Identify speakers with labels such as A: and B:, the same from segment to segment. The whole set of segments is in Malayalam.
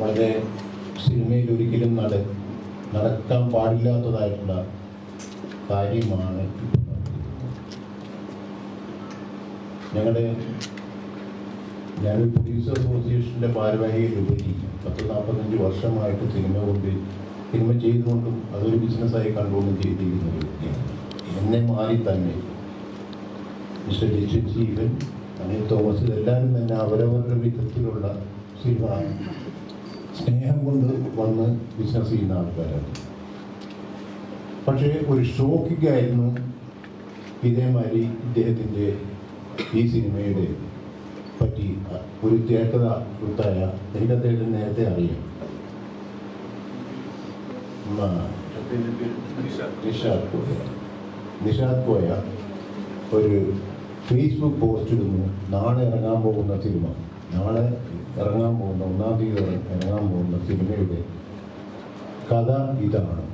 A: വളരെ സിനിമയിൽ ഒരിക്കലും നട നടക്കാൻ പാടില്ലാത്തതായിട്ടുള്ള കാര്യമാണ് ഞങ്ങളുടെ ഞാനൊരു പ്രൊഡ്യൂസർ അസോസിയേഷന്റെ ഭാരവാഹിയിലുപരി പത്ത് നാൽപ്പത്തഞ്ച് വർഷമായിട്ട് സിനിമ കൊണ്ട് സിനിമ ചെയ്തുകൊണ്ടും അതൊരു ബിസിനസ്സായി കണ്ടുകൊണ്ടും ചെയ്തിരിക്കുന്ന വ്യക്തിയാണ്. എന്നെ മാറി തന്നെ. Mister Jishan Steven Anil Thomas എല്ലാവരും തന്നെ അവരവരുടെ വിധത്തിലുള്ള സിനിമ. സ്നേഹം കൊണ്ട് വന്ന് ബിസിനസ് ചെയ്യുന്ന ആൾക്കാരാണ്. പക്ഷേ ഒരു ഷോക്കിക്കായിരുന്നു ഇതേമാതിരി ഇദ്ദേഹത്തിന്റെ ഈ സിനിമയുടെ പറ്റി ഒരു തിരക്കഥ കൊടുത്തായ എനിക്ക് അദ്ദേഹത്തെ നേരത്തെ അറിയാം. നിഷാദ് കോയ. നിഷാദ് കോയ ഒരു ഫേസ്ബുക്ക് പോസ്റ്റ് ഇടുന്നു. നാളെ ഇറങ്ങാൻ പോകുന്ന സിനിമ നാളെ ഇറങ്ങാൻ പോകുന്ന ഒന്നാം തീയതി ഇറങ്ങാൻ പോകുന്ന സിനിമയുടെ കഥ ഇതാണ്.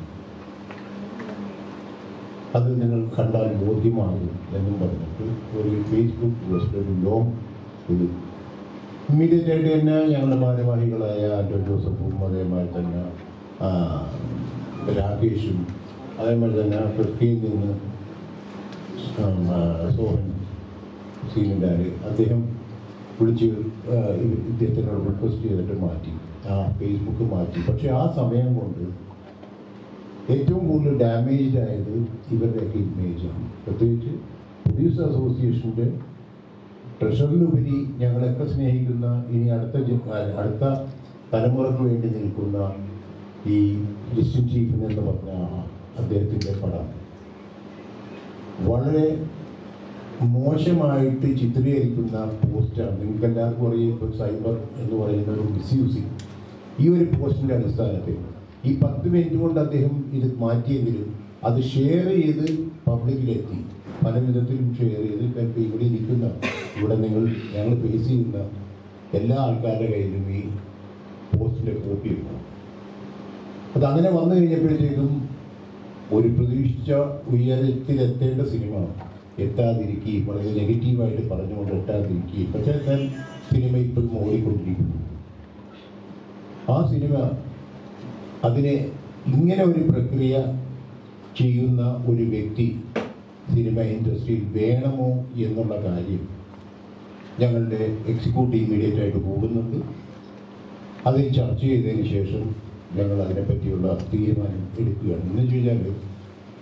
A: അത് നിങ്ങൾ കണ്ടാൽ ബോധ്യമാകും എന്നും പറഞ്ഞിട്ട് ഒരു ഫേസ്ബുക്ക് പോസ്റ്റ് ഒരു ലോങ് ഒരു ഇമ്മീഡിയറ്റ് ആയിട്ട് തന്നെ ഞങ്ങളുടെ ഭാരവാഹികളായ ആൻഡോ ജോസഫും അതേമാതിരി തന്നെ രാകേഷും അതേമാതിരി തന്നെ ക്രിസ്ത്യയിൽ നിന്ന് സോഹൻ സീനിന്റെ അദ്ദേഹം വിളിച്ച് ഇദ്ദേഹത്തിനോട് റിക്വസ്റ്റ് ചെയ്തിട്ട് മാറ്റി. ആ ഫേസ്ബുക്ക് മാറ്റി. പക്ഷേ ആ സമയം കൊണ്ട് ഏറ്റവും കൂടുതൽ ഡാമേജ്ഡ് ആയത് ഇവരുടെയൊക്കെ ഇമേജാണ് പ്രത്യേകിച്ച് പ്രൊഡ്യൂസർ അസോസിയേഷന്റെ ട്രഷറിലുപരി ഞങ്ങളൊക്കെ സ്നേഹിക്കുന്ന ഇനി അടുത്ത അടുത്ത തലമുറയ്ക്ക് വേണ്ടി നിൽക്കുന്ന ഈ ജസ്റ്റിൻ ചീഫിനെന്ന് പറഞ്ഞ അദ്ദേഹത്തിന്റെ പടം. വളരെ മോശമായിട്ട് ചിത്രീകരിക്കുന്ന പോസ്റ്റാണ്. നിങ്ങൾക്ക് എല്ലാവർക്കും അറിയാം ഇപ്പോൾ സൈബർ എന്ന് പറയുന്ന ഒരു മിസ്യൂസിങ് ഈ ഒരു പോസ്റ്റിന്റെ അടിസ്ഥാനത്തിൽ. ഈ പത്ത് മിനിറ്റ് കൊണ്ട് അദ്ദേഹം ഇത് മാറ്റിയെങ്കിലും അത് ഷെയർ ചെയ്ത് പബ്ലിക്കിലെത്തി. പല വിധത്തിലും ഷെയർ ചെയ്ത് ഇപ്പം ഇവിടെ ഇരിക്കുന്ന ഇവിടെ നിങ്ങൾ ഞങ്ങൾ ഫേസ് ചെയ്യുന്ന എല്ലാ ആൾക്കാരുടെ കയ്യിലും ഈ പോസ്റ്റിന്റെ കോപ്പി അത് അങ്ങനെ വന്നു കഴിഞ്ഞപ്പോഴത്തേക്കും ഒരു പ്രതീക്ഷിച്ച ഉയരത്തിലെത്തേണ്ട സിനിമ എത്താതിരിക്കുകയും വളരെ നെഗറ്റീവായിട്ട് പറഞ്ഞുകൊണ്ട് എത്താതിരിക്കുകയും പക്ഷേ എന്നാൽ സിനിമ ഇപ്പോഴും ഓടിക്കൊണ്ടിരിക്കുന്നു. ആ സിനിമ അതിനെ ഇങ്ങനെ ഒരു പ്രക്രിയ ചെയ്യുന്ന ഒരു വ്യക്തി സിനിമ ഇൻഡസ്ട്രിയിൽ വേണമോ എന്നുള്ള കാര്യം ഞങ്ങളുടെ എക്സിക്യൂട്ടീവ് ഇമ്മീഡിയറ്റ് ആയിട്ട് പോകുന്നുണ്ട്. അത് ചർച്ച ചെയ്തതിന് ശേഷം ഞങ്ങൾ അതിനെപ്പറ്റിയുള്ള തീരുമാനം എടുക്കുകയാണ്. എന്ന് വെച്ച് കഴിഞ്ഞാൽ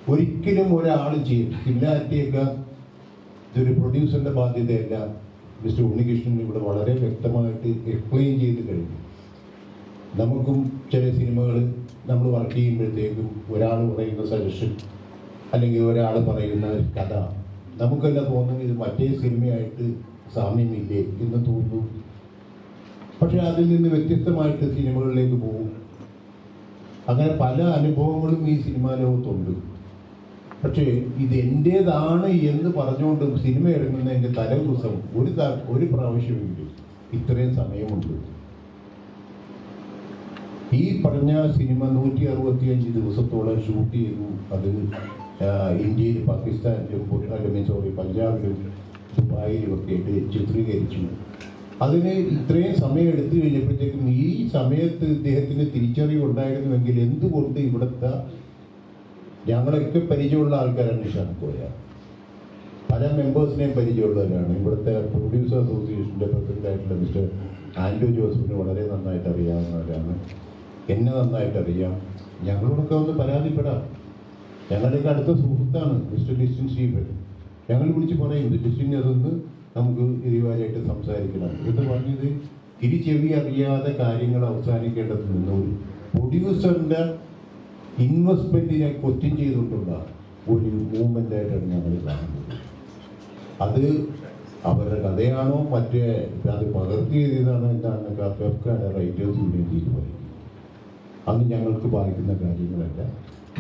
A: ഒരിക്കലും ഒരാൾ ചെയ്യും സിമിലാരിറ്റിയൊക്കെ ഇതൊരു പ്രൊഡ്യൂസറിന്റെ ബാധ്യതയല്ല. മിസ്റ്റർ ഉണ്ണികൃഷ്ണൻ ഇവിടെ വളരെ വ്യക്തമായിട്ട് എക്സ്പ്ലെയിൻ ചെയ്ത് കഴിഞ്ഞു. നമുക്കും ചില സിനിമകൾ നമ്മൾ വർക്ക് ചെയ്യുമ്പോഴത്തേക്കും ഒരാൾ പറയുന്ന സജഷൻ അല്ലെങ്കിൽ ഒരാൾ പറയുന്ന കഥ നമുക്കെല്ലാം തോന്നും ഇത് മറ്റേ സിനിമയായിട്ട് സാമ്യമില്ലേ എന്ന് തോന്നുന്നു. പക്ഷെ അതിൽ നിന്ന് വ്യത്യസ്തമായിട്ട് സിനിമകളിലേക്ക് പോകും. അങ്ങനെ പല അനുഭവങ്ങളും ഈ സിനിമാ ലോകത്തുണ്ട്. പക്ഷേ ഇത് എന്റേതാണ് എന്ന് പറഞ്ഞുകൊണ്ട് സിനിമ ഇറങ്ങുന്നതിന്റെ തലേ ദിവസം ഒരു ഒരു പ്രാവശ്യമെങ്കിലും ഇത്രയും സമയമുണ്ട്. ഈ പറഞ്ഞ സിനിമ നൂറ്റി അറുപത്തിയഞ്ച് ദിവസത്തോളം ഷൂട്ട് ചെയ്തു. അത് ഇന്ത്യയിൽ പാകിസ്ഥാനിലും സോറി പഞ്ചാബിലും ദുബായിലും ഒക്കെ ആയിട്ട് ചിത്രീകരിച്ചു. അതിന് ഇത്രയും സമയം എടുത്തു കഴിഞ്ഞപ്പോഴത്തേക്കും ഈ സമയത്ത് ഇദ്ദേഹത്തിന് തിരിച്ചറിവ് ഉണ്ടായിരുന്നുവെങ്കിൽ എന്തുകൊണ്ട് ഇവിടുത്തെ ഞങ്ങളൊക്കെ പരിചയമുള്ള ആൾക്കാരാണ് നിഷാന്ത് കോയ. പല മെമ്പേഴ്സിനെയും പരിചയമുള്ളവരാണ്. ഇവിടുത്തെ പ്രൊഡ്യൂസർ അസോസിയേഷന്റെ പ്രസിഡന്റ് ആയിട്ടുള്ള മിസ്റ്റർ ആൻഡ്രൂ ജോസഫിന് വളരെ നന്നായിട്ട് അറിയാവുന്നവരാണ്. എന്നെ നന്നായിട്ട് അറിയാം. ഞങ്ങളോടൊക്കെ ഒന്ന് പരാതിപ്പെടാം. ഞങ്ങളുടെയൊക്കെ അടുത്ത സുഹൃത്താണ് മിസ്റ്റർ ലിസ്റ്റിൻ സ്റ്റീഫൻ. ഞങ്ങൾ വിളിച്ച് പറയും ലിസ്റ്റിൻ അതൊന്ന് നമുക്ക് ഇരുവാരായിട്ട് സംസാരിക്കണം. എന്ന് പറഞ്ഞത് തിരിച്ചെവി അറിയാതെ കാര്യങ്ങൾ അവസാനിക്കേണ്ടത് നിന്ന് പ്രൊഡ്യൂസറിന്റെ ഇൻവെസ്റ്റ്മെന്റിനെ ക്വസ്റ്റ്യൻ ചെയ്തിട്ടുള്ള ഒരു മൂവ്മെന്റായിട്ടാണ് ഞങ്ങൾ കാണുന്നത്. അത് അവരുടെ കഥയാണോ മറ്റേ അത് പകർത്തി എഴുതിയതാണോ എന്താണ് കഫ്കാരുടെ റൈറ്റേഴ്സ് യൂണിയൻ തീരുമാനിക്കും അന്ന് ഞങ്ങൾക്ക് ബാധിക്കുന്ന കാര്യങ്ങളല്ല.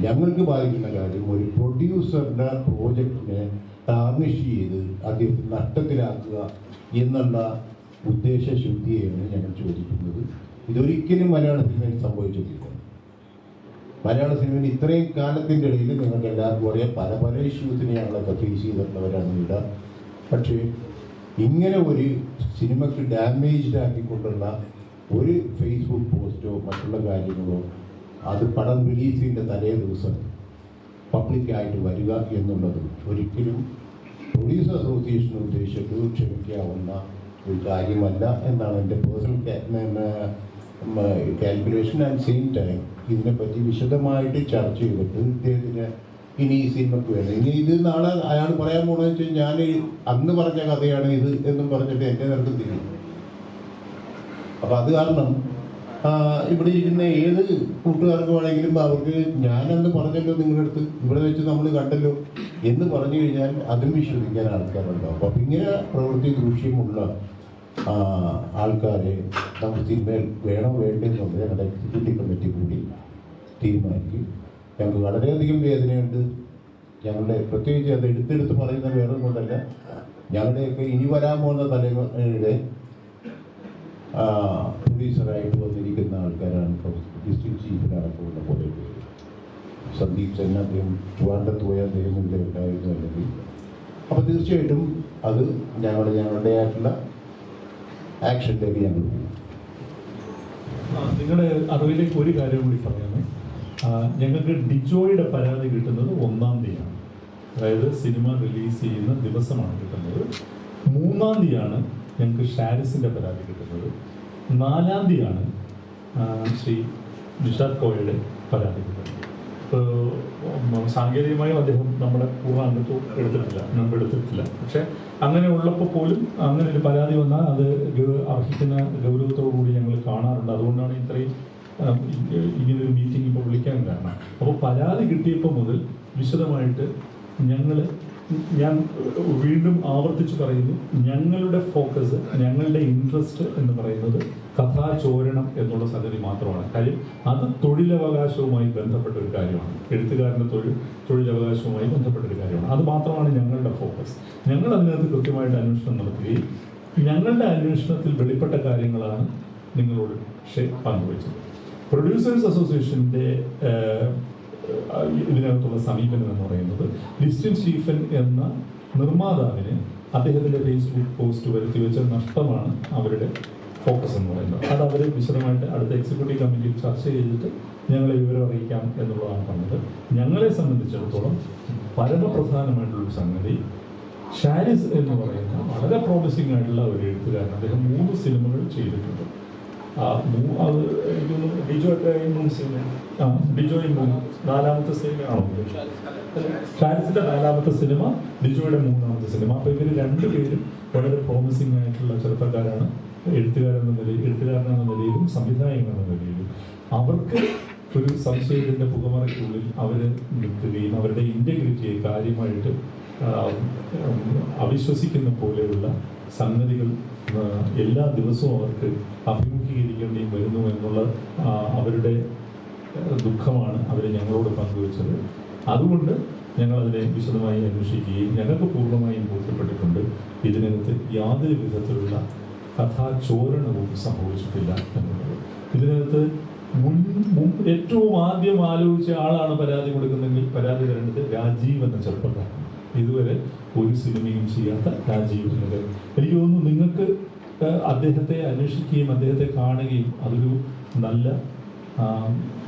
A: ഞങ്ങൾക്ക് ബാധിക്കുന്ന കാര്യം ഒരു പ്രൊഡ്യൂസറുടെ പ്രോജക്റ്റിനെ ടാർണിഷ് ചെയ്ത് അദ്ദേഹത്തെ നഷ്ടത്തിലാക്കുക എന്നുള്ള ഉദ്ദേശശുദ്ധിയാണ് ഞങ്ങൾ ചോദിക്കുന്നത്. ഇതൊരിക്കലും മലയാള സംഭവിച്ചിട്ടില്ല. മലയാള സിനിമയിൽ ഇത്രയും കാലത്തിന്റെ ഇടയിൽ നിങ്ങൾക്ക് എല്ലാവർക്കും അറിയാം പല പല ഇഷ്യൂസിനെ ഞങ്ങളൊക്കെ ഫേസ് ചെയ്തിട്ടുള്ളവരാണ് ഇവിടെ. പക്ഷേ ഇങ്ങനെ ഒരു സിനിമയ്ക്ക് ഡാമേജ്ഡ് ആക്കിക്കൊണ്ടുള്ള ഒരു ഫേസ്ബുക്ക് പോസ്റ്റോ മറ്റുള്ള കാര്യങ്ങളോ അത് പടം റിലീസിന്റെ തലേ ദിവസം പബ്ലിക്കായിട്ട് വരിക എന്നുള്ളത് ഒരിക്കലും പോലീസ് അസോസിയേഷൻ ഉദ്ദേശിച്ചിട്ട് ക്ഷമിക്കാവുന്ന ഒരു കാര്യമല്ല എന്നാണ് എന്റെ personal calculation and same time ഇതിനെപ്പറ്റി വിശദമായിട്ട് ചർച്ച ചെയ്തിട്ട് ഇദ്ദേഹത്തിന് ഇനി ഈ സിനിമയ്ക്ക് വേണം ഇനി ഇത് നാളെ അയാൾ പറയാൻ പോണെന്ന് വെച്ചാൽ ഞാൻ അന്ന് പറഞ്ഞ കഥയാണ് ഇത് എന്നും പറഞ്ഞിട്ട് എന്റെ നേരത്തെ തിരിയും. അപ്പം അത് കാരണം ഇവിടെ ഇരിക്കുന്ന ഏത് കൂട്ടുകാർക്ക് വേണമെങ്കിലും അവർക്ക് ഞാൻ അന്ന് പറഞ്ഞല്ലോ നിങ്ങളുടെ അടുത്ത് ഇവിടെ വെച്ച് നമ്മൾ കണ്ടല്ലോ എന്ന് പറഞ്ഞു കഴിഞ്ഞാൽ അതും വിശ്വസിക്കാൻ ആൾക്കാരുണ്ടാവും. അപ്പം ഇങ്ങനെ പ്രവൃത്തി ദൂഷ്യമുള്ള ആൾക്കാരെ നമുക്ക് തിന്മേൽ വേണോ വേണ്ടെന്നുള്ളത് ഞങ്ങളുടെ എക്സിക്യൂട്ടീവ് കമ്മിറ്റി കൂടി തീരുമാനിക്കും. ഞങ്ങൾക്ക് വളരെയധികം വേദനയുണ്ട്. ഞങ്ങളുടെ പ്രത്യേകിച്ച് അത് എടുത്തെടുത്ത് പറയുന്ന വേറെ കൊണ്ടല്ല ഞങ്ങളുടെയൊക്കെ ഇനി വരാൻ പോകുന്ന തലമുറയുടെ പ്രൊഡ്യൂസറായിട്ട് വന്നിരിക്കുന്ന ആൾക്കാരാണ് ഡിസ്ട്രിക്ട് ചീഫിനാണ് കുറേ പേര്. സന്ദീപ് സെൻ അദ്ദേഹം ട്രിവാൻഡത്ത് പോയ അദ്ദേഹം ഇവിടെ ഉണ്ടായിരുന്നു അല്ലെങ്കിൽ. അപ്പോൾ തീർച്ചയായിട്ടും അത് ഞങ്ങൾ ഞങ്ങളുടേതായിട്ടുള്ള ആക്ഷനിലേക്ക് ലഭ്യമാണ്
B: നിങ്ങളുടെ അറിവിലേക്ക് ഒരു കാര്യം കൂടി പറയാമേ. ഞങ്ങൾക്ക് ഡിജോയുടെ പരാതി കിട്ടുന്നത് ഒന്നാം തീയതിയാണ്. അതായത് സിനിമ റിലീസ് ചെയ്യുന്ന ദിവസമാണ് കിട്ടുന്നത്. മൂന്നാം തീയതിയാണ് ഞങ്ങൾക്ക് ഷാരിസിന്റെ പരാതി കിട്ടുന്നത്. നാലാം തീയതിയാണ് ശ്രീ നിഷാദ് കോയയുടെ പരാതി കിട്ടുന്നത്. സാങ്കേതികമായും അദ്ദേഹം നമ്മുടെ പൂർണാംഗത്വം എടുത്തിട്ടില്ല മുമ്പ് എടുത്തിട്ടില്ല. പക്ഷെ അങ്ങനെ ഉള്ളപ്പോൾ പോലും അങ്ങനെ ഒരു പരാതി വന്നാൽ അത് അർഹിക്കുന്ന ഗൗരവത്തോടു കൂടി ഞങ്ങൾ കാണാറുണ്ട്. അതുകൊണ്ടാണ് ഇത്രയും ഇങ്ങനൊരു മീറ്റിംഗ് ഇപ്പോൾ വിളിക്കാൻ കാരണം. അപ്പോൾ പരാതി കിട്ടിയപ്പോൾ മുതൽ വിശദമായിട്ട് ഞങ്ങൾ ഞാൻ വീണ്ടും ആവർത്തിച്ചു പറയുന്നു. ഞങ്ങളുടെ ഫോക്കസ് ഞങ്ങളുടെ ഇൻട്രസ്റ്റ് എന്ന് പറയുന്നത് കഥാചോരണം എന്നുള്ള സംഗതി മാത്രമാണ്. കാര്യം അത് തൊഴിലവകാശവുമായി ബന്ധപ്പെട്ട ഒരു കാര്യമാണ്. എഴുത്തുകാരന്റെ തൊഴിൽ തൊഴിലവകാശവുമായി ബന്ധപ്പെട്ട ഒരു കാര്യമാണ്. അത് മാത്രമാണ് ഞങ്ങളുടെ ഫോക്കസ് ഞങ്ങൾ അതിനകത്ത് കൃത്യമായിട്ട് അന്വേഷണം നടത്തുകയും ഞങ്ങളുടെ അന്വേഷണത്തിൽ വെളിപ്പെട്ട കാര്യങ്ങളാണ് നിങ്ങളോട് പങ്കുവച്ചത്. പ്രൊഡ്യൂസേഴ്സ് അസോസിയേഷന്റെ ഇതിനകത്തുള്ള സമീപനം എന്ന് പറയുന്നത് ലിസ്റ്റിൻ സ്റ്റീഫൻ എന്ന നിർമ്മാതാവിന് അദ്ദേഹത്തിന്റെ ഫേസ്ബുക്ക് പോസ്റ്റ് വരുത്തി വെച്ച നഷ്ടമാണ് അവരുടെ ഫോക്കസ് എന്ന് പറയുന്നത്. അത് അവർ വിശദമായിട്ട് അടുത്ത എക്സിക്യൂട്ടീവ് കമ്മിറ്റിയിൽ ചർച്ച ചെയ്തിട്ട് ഞങ്ങളെ വിവരം അറിയിക്കാം എന്നുള്ളതാണ് പറഞ്ഞത്. ഞങ്ങളെ സംബന്ധിച്ചിടത്തോളം പരമപ്രധാനമായിട്ടുള്ളൊരു സംഗതി ഷാരിസ് എന്ന് പറയുന്ന വളരെ പ്രോമിസിംഗ് ആയിട്ടുള്ള ഒരു എഴുത്തുകാരൻ. അദ്ദേഹം മൂന്ന് സിനിമകൾ ചെയ്തിട്ടുണ്ട്. അത് തോന്നുന്നു മൂന്ന് സിനിമ. ആ ഡിജോയും മൂന്ന്. നാലാമത്തെ സിനിമയാണോ ഷാരിസിന്റെ നാലാമത്തെ സിനിമ ബിജോയുടെ മൂന്നാമത്തെ സിനിമ. അപ്പൊ ഇവർ രണ്ടുപേരും വളരെ പ്രോമിസിംഗ് ആയിട്ടുള്ള ചെറുപ്പക്കാരാണ്. എഴുത്തുകാരെന്ന നിലയിൽ എഴുത്തുകാരൻ എന്ന നിലയിലും സംവിധായകൻ എന്ന നിലയിലും. അവർക്ക് ഒരു സംശയത്തിന്റെ പുകമറയ്ക്കുള്ളിൽ അവർ നിൽക്കുകയും അവരുടെ ഇന്റഗ്രിറ്റിയെ കാര്യമായിട്ട് അവിശ്വസിക്കുന്ന പോലെയുള്ള സംഗതികൾ എല്ലാ ദിവസവും അവർക്ക് അഭിമുഖീകരിക്കേണ്ടി വരുന്നു എന്നുള്ള അവരുടെ ദുഃഖമാണ് അവർ ഞങ്ങളോട് പങ്കുവച്ചത്. അതുകൊണ്ട് ഞങ്ങളതിനെ വിശദമായി അന്വേഷിക്കുകയും ഞങ്ങൾക്ക് പൂർണമായും ബോധ്യപ്പെട്ടിട്ടുണ്ട്. ഇതിനകത്ത് യാതൊരു വിധത്തിലുള്ള കഥാചോരണവും സംഭവിച്ചിട്ടില്ല എന്നുള്ളത്. ഇതിനകത്ത് മുൻ ഏറ്റവും ആദ്യം ആലോചിച്ച ആളാണ് പരാതി കൊടുക്കുന്നതെങ്കിൽ പരാതി തരേണ്ടത് രാജീവ് എന്ന ചെറുപ്പക്കാരൻ ഇതുവരെ ഒരു സിനിമയും ചെയ്യാത്ത രാജീവ് എനിക്ക് തോന്നുന്നു നിങ്ങൾക്ക് അദ്ദേഹത്തെ അന്വേഷിക്കുകയും അദ്ദേഹത്തെ കാണുകയും അതൊരു നല്ല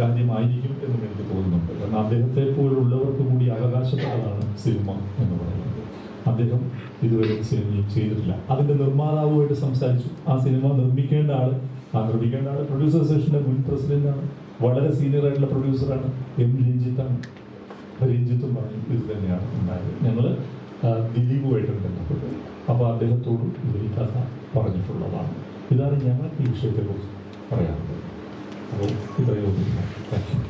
B: കാര്യമായിരിക്കും എന്നും എനിക്ക് തോന്നുന്നുണ്ട്. കാരണം അദ്ദേഹത്തെ പോലുള്ളവർക്ക് കൂടി അവകാശപ്പെട്ടതാണ് സിനിമ എന്ന് പറയുന്നത്. അദ്ദേഹം ഇതുവരെ സിനിമയും ചെയ്തിട്ടില്ല. അതിന്റെ നിർമ്മാതാവുമായിട്ട് സംസാരിച്ചു. ആ സിനിമ നിർമ്മിക്കേണ്ട ആൾ ആ നിർമ്മിക്കേണ്ട ആൾ പ്രൊഡ്യൂസർ അസോസിയേഷന്റെ മുൻ പ്രസിഡന്റാണ് വളരെ സീനിയർ ആയിട്ടുള്ള പ്രൊഡ്യൂസറാണ് എം രഞ്ജിത്താണ്. രഞ്ജിത്തും പറഞ്ഞു ഇത് തന്നെയാണ് ഉണ്ടായത്. ഞങ്ങൾ ദിലീപുമായിട്ട് ബന്ധപ്പെട്ട്. അപ്പോൾ അദ്ദേഹത്തോടും ഈ കഥ പറഞ്ഞിട്ടുള്ളതാണ്. ഇതാണ് ഞങ്ങൾക്ക് ഈ വിഷയത്തെക്കുറിച്ച് പറയാറുള്ളത്. അപ്പോൾ ഇത്രയും താങ്ക് യു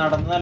C: നടന്ന